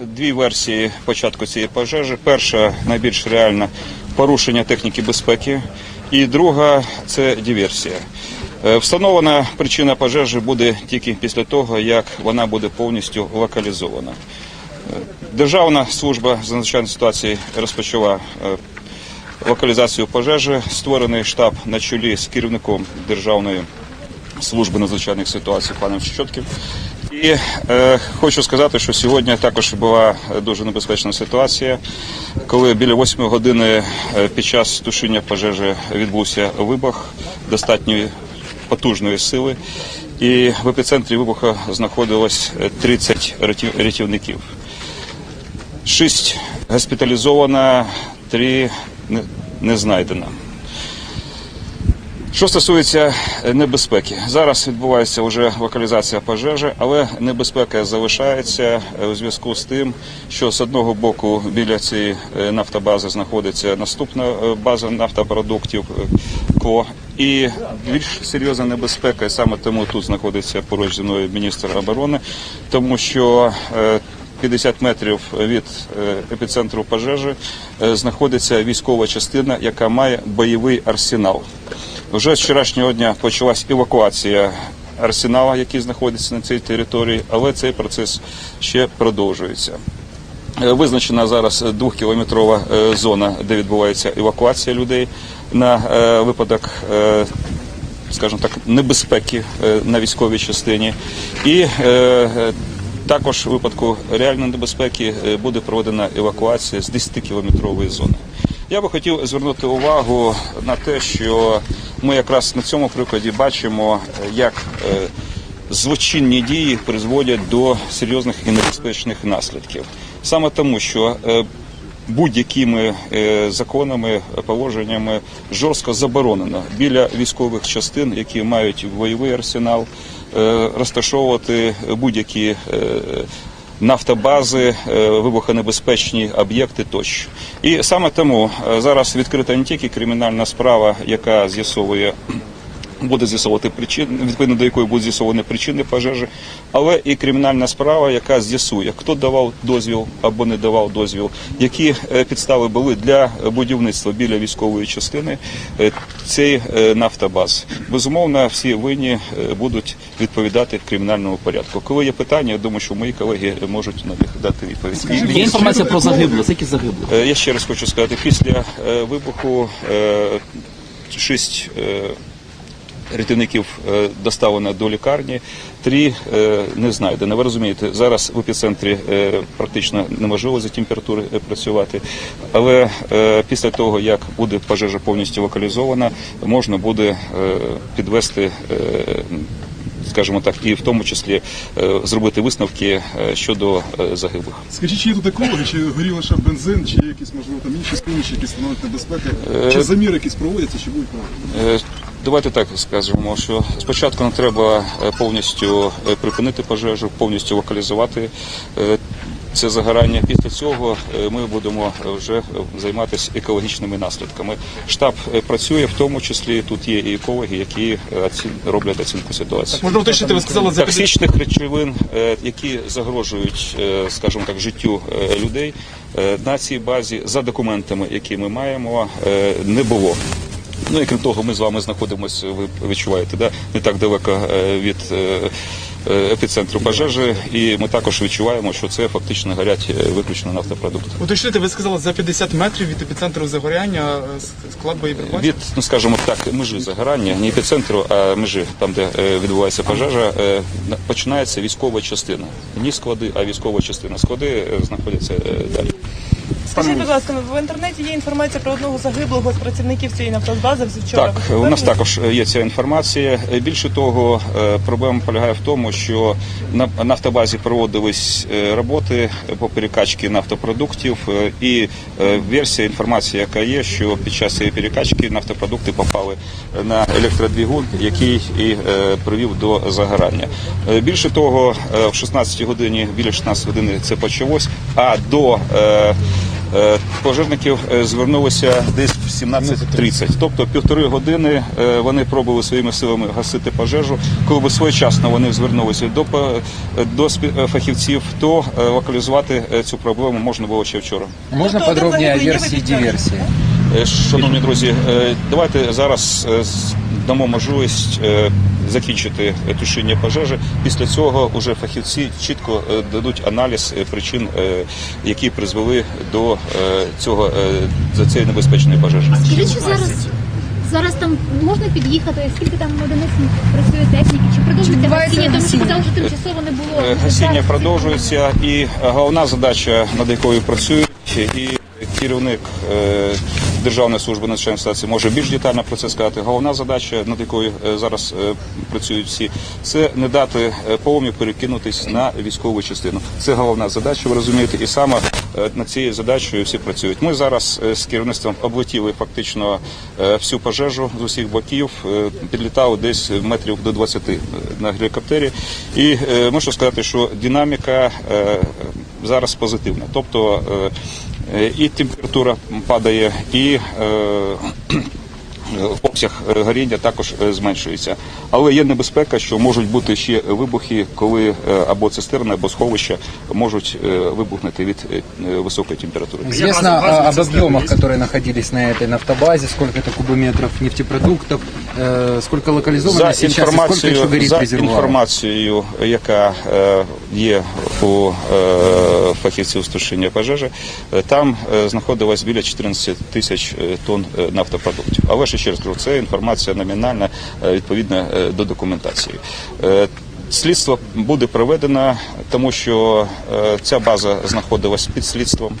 дві версії початку цієї пожежі. Перша найбільш реальна порушення техніки безпеки, і друга це диверсія. Е, Встановлена причина пожежі буде тільки після того, як вона буде повністю локалізована. Е, Державна служба з надзвичайної ситуації розпочала е, локалізацію пожежі. Створений штаб на чолі з керівником державної служби надзвичайних ситуацій паном Щотків. І е, хочу сказати, що сьогодні також була дуже небезпечна ситуація, коли біля 8 години е, під час тушіння пожежі відбувся вибух достатньої потужної сили. І в епіцентрі вибуху знаходилось е, 30 рятівників. Шість госпіталізовано, три не знайдено. Що стосується е, небезпеки, зараз відбувається вже локалізація пожежі, але небезпека залишається е, у зв'язку з тим, що з одного боку біля цієї е, нафтобази знаходиться наступна база нафтопродуктів КО. І більш серйозна небезпека, і саме тому тут знаходиться поруч зі мною міністр оборони, тому що е, 50 метрів від епіцентру пожежі знаходиться військова частина, яка має бойовий арсенал. Вже з вчорашнього дня почалась евакуація арсенала, який знаходиться на цій території, але цей процес ще продовжується. Е, Визначена зараз двохкілометрова е, зона, де відбувається евакуація людей на е, випадок. Скажімо так, небезпеки на військовій частині, і також у випадку реальної небезпеки буде проведена евакуація з 10-кілометрової зони. Я би хотів звернути увагу на те, що ми якраз на цьому прикладі бачимо, е, як е, злочинні дії призводять до серйозних і небезпечних наслідків. Саме тому, що е, будь-якими законами, положеннями жорстко заборонено біля військових частин, які мають бойовий арсенал, розташовувати будь-які нафтобази, е, вибухонебезпечні об'єкти тощо. І саме тому е, зараз відкрита не тільки кримінальна справа, яка з'ясовує буде з'ясовувати причини, відповідно до якої будуть з'ясовані причини пожежі, але і кримінальна справа, яка з'ясує, хто давав дозвіл або не давав дозвіл, які е, підстави були для будівництва біля військової частини е, цієї е, нафтобаз. Безумовно, всі винні будуть відповідати в кримінальному порядку. Коли є питання, я думаю, що мої колеги можуть на них дати відповідь. Є інформація про загиблих. Скільки загиблих? Я ще раз хочу сказати, після вибуху шість рятівників е, доставлено до лікарні, три е, не знайдено. Ви розумієте, зараз в епіцентрі е, практично неможливо за температури працювати, але після того, як буде пожежа повністю локалізована, можна буде підвести. Скажімо так, і в тому числі зробити висновки щодо загиблих. Скажіть, чи є тут екологи, чи горів лише бензин, чи якісь, можливо, там інші суміші, які становлять небезпеки, чи заміри якісь проводяться, чи будуть проводити? Давайте так скажемо, що спочатку нам треба е, повністю е, припинити пожежу, повністю локалізувати е, це загорання. Після цього ми будемо вже займатися екологічними наслідками. Штаб працює, в тому числі тут є і екологи, які роблять оцінку ситуації. Можна уточнити, ви сказали за Токсичних речовин, які загрожують, скажімо так, життю людей на цій базі за документами, які ми маємо, не було. Ну і крім того, ми з вами знаходимося, ви відчуваєте, да, не так далеко е, від е, е, епіцентру пожежі, і ми також відчуваємо, що це фактично горять виключно нафтопродукти. Уточнити, ви сказали за 50 метрів від епіцентру загоряння склад боєприпасів? Від, ну скажімо так, межі загорання, не епіцентру, а межі, там, де відбувається пожежа, на- починається військова частина. Не склади, а військова частина. Склади знаходяться далі. Скажіть, будь ласка, в інтернеті є інформація про одного загиблого з працівників цієї нафтобази вчора. Так, у нас також є ця інформація. Е, Більше того, е, проблема полягає в тому, що на нафтобазі проводились е, роботи по перекачці нафтопродуктів, е, і е, версія інформації, яка є, що під час цієї перекачки нафтопродукти попали на електродвигун, який і е, привів до загорання. Е, Більше того, е, в 16 годині, біля 16 години це почалось, а до е, Е, Пожежників е, звернулося десь в 17.30. Тобто півтори години е, вони пробували своїми силами гасити пожежу. Коли б своєчасно вони звернулися до, по- до е, фахівців, то е, локалізувати е, цю проблему можна було ще вчора. И підтверджуєте, диверсии? Е, Шановні друзі, е, давайте зараз е, з- дамо можливість е, закінчити тушіння пожежі. Після цього вже фахівці чітко е, дадуть аналіз е, причин, е, які призвели до е, цього е, до цієї небезпечної пожежі. Скажіть, що зараз, зараз там можна під'їхати, скільки там одиниць відпрацює техніки, чи продовжується гасіння, тому що сказали, що тимчасово не було. Гасіння продовжується, і головна задача, над якою працюють, і керівник е, Державної служби надзвичайних ситуацій може більш детально про це сказати. Головна задача, над якою е, зараз е, працюють всі, це не дати е, полум'ю перекинутись на військову частину. Це головна задача, ви розумієте, і саме над цією задачею всі працюють. Ми зараз з керівництвом облетіли фактично всю пожежу з усіх боків, підлітали десь метрів до 20 на гелікоптері. І можу сказати, що динаміка зараз позитивна. Тобто і температура падає, і е, обсяг е, горіння також е, зменшується. Але є небезпека, що можуть бути ще вибухи, коли е, або цистерни, або сховища можуть е, вибухнути від е, високої температури. Известно о- об объемах, которые находились на этой нафтобазе, сколько это кубометров нефтепродуктов, э, сколько локализовано За сейчас и сколько інформацією, горит за інформацією, яка е, є у е, фахівців з пожежі, е, там е, знаходилось біля 14 тисяч е, тонн е, нафтопродуктів. Але ще раз кажу, це інформація номінальна е, відповідно е, до документації. Е, Слідство буде проведено, тому що е, ця база знаходилась під слідством.